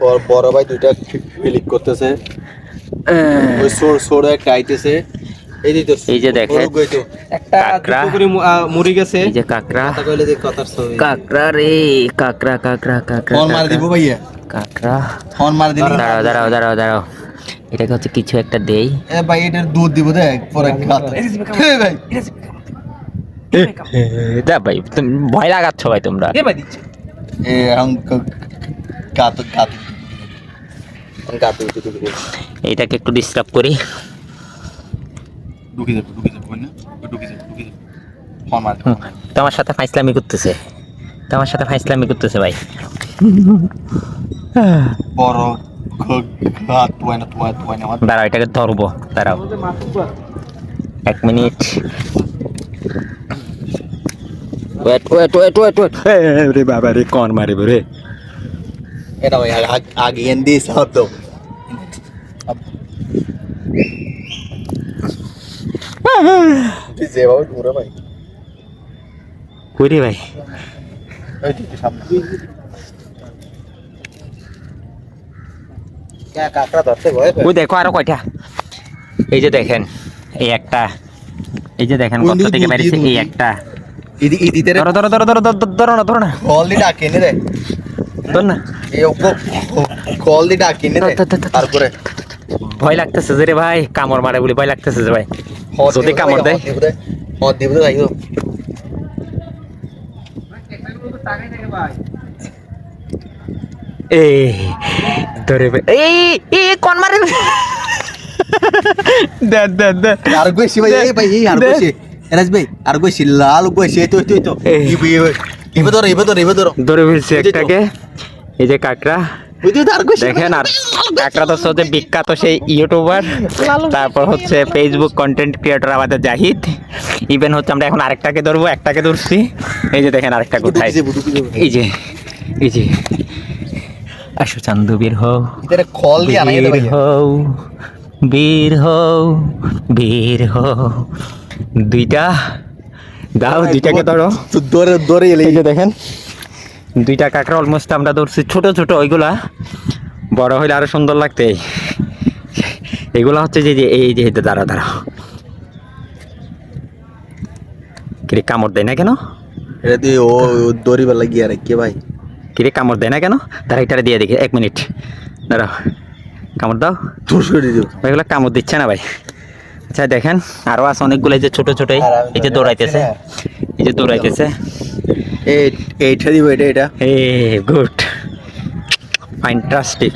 বড়- বড় ভাই দুইটা ক্লিক করতেছে। ওই সোর সোর একটা আইতেছে এই দিতে এই যে দেখেন। একটা করে মু- গেছে। এই যে কাকড়া। কথা কইলে যে কথার ছবি। কাকড়া রে কাকড়া কাকড়া কাকড়া ফোন মার দিব ভাইয়া। কাকড়া। ফোন মার দিব। দাঁড়াও দাঁড়াও দাঁড়াও দাঁড়াও এটাকে হচ্ছে কিছু একটা দেই। এ ভাই এটার দুধ দিব দেখ পরে খাতে এ ভাই যা ভাই তুমি ভয় লাগাচ্ছ ভাই তোমরা। এ हम কাত কাত কাত এইটাকে একটু ডিস্টার্ব করি। তোমার সাথে ফাইসলামি করতেছে। তোমার সাথে ফাইসলামি করতেছে ভাই। বড় ঘাত তুই না তুই তুই না আমার দাঁড়াও এটাকে ধরবো। দাঁড়াও। এক minute. Wait wait wait wait wait. রে বাবা রে কন মারিব রে। এটা ভাই আগ- আগে এন দিয়ে সব তো যে বাবা ঘুরে ভাই। কই ভাই। এই তুই তুই সামনে। কে ধরতে ভয় ওই দেখো আরও কয়টা। এই যে দেখেন এই একটা। এই যে দেখেন কত দিকে থেকে মেরেছে এই একটা। ইদি ইদিতে রে। ধরো ধরো ধরো ধরো ধরো ধরো না ধরো না। ডাকে নে রে ধর না। এই ওকো কল দি। তারপরে? ভয় লাগতেছে যে রে ভাই কামড় মারে বলে ভয় লাগতেছে যে ভাই। যদি কামড় দেয়। হদ দিব দে। যাইও এই ধরে ভাই এই এই কোন মারে দে দে দে। আর বেশি ভাই এই ভাই আর। এরাজ ভাই আর বেশি লাল বেশি এই তো এই তো ইবে ইবে ধরো ইবে ধরো ইবে ধরো। ধরে ফেলছি। একটাকে। এই যে কাকড়া দেখেন আর কাকড়া তো হচ্ছে বিখ্যাত সেই ইউটিউবার তারপর হচ্ছে ফেসবুক কন্টেন্ট ক্রিয়েটর আমাদের জাহিদ। ইভেন হচ্ছে আমরা এখন আরেকটাকে ধরবো একটাকে ধরছি। এই যে দেখেন আরেকটা কোথায়। এই যে এই যে। আসো চান্দু বীর হও। বীর হও বীর হও বীর হও। দুইটা দাও দুইটাকে ধরো। দৌড়ে দৌড়ে এলে এই যে দেখেন। দুইটা কাঁকড়া অলমোস্ট আমরা ধরছি ছোট ছোট ওইগুলা বড় হইলে আরও সুন্দর লাগতে। এগুলা হচ্ছে যে এই যে দাঁড়া দাঁড়া কিরে কামড় দেয় না কেন? এটা দিয়ে ও ও দড়ি বেলা গিয়ে রে কে ভাই? কিরে কামড় দেয় না কেন? তারা এটারে দিয়ে দেখি এক মিনিট। দাঁড়াও কামড় দাও। ওইগুলো কামড় দিচ্ছে না ভাই। আচ্ছা দেখেন আরও আছে অনেকগুলো এই যে ছোট ছোট এই- যে দৌড়াইতেছে। এই যে দৌড়াইতেছে। এইটা দিব এটা এটা। A good. ফ্যান্টাস্টিক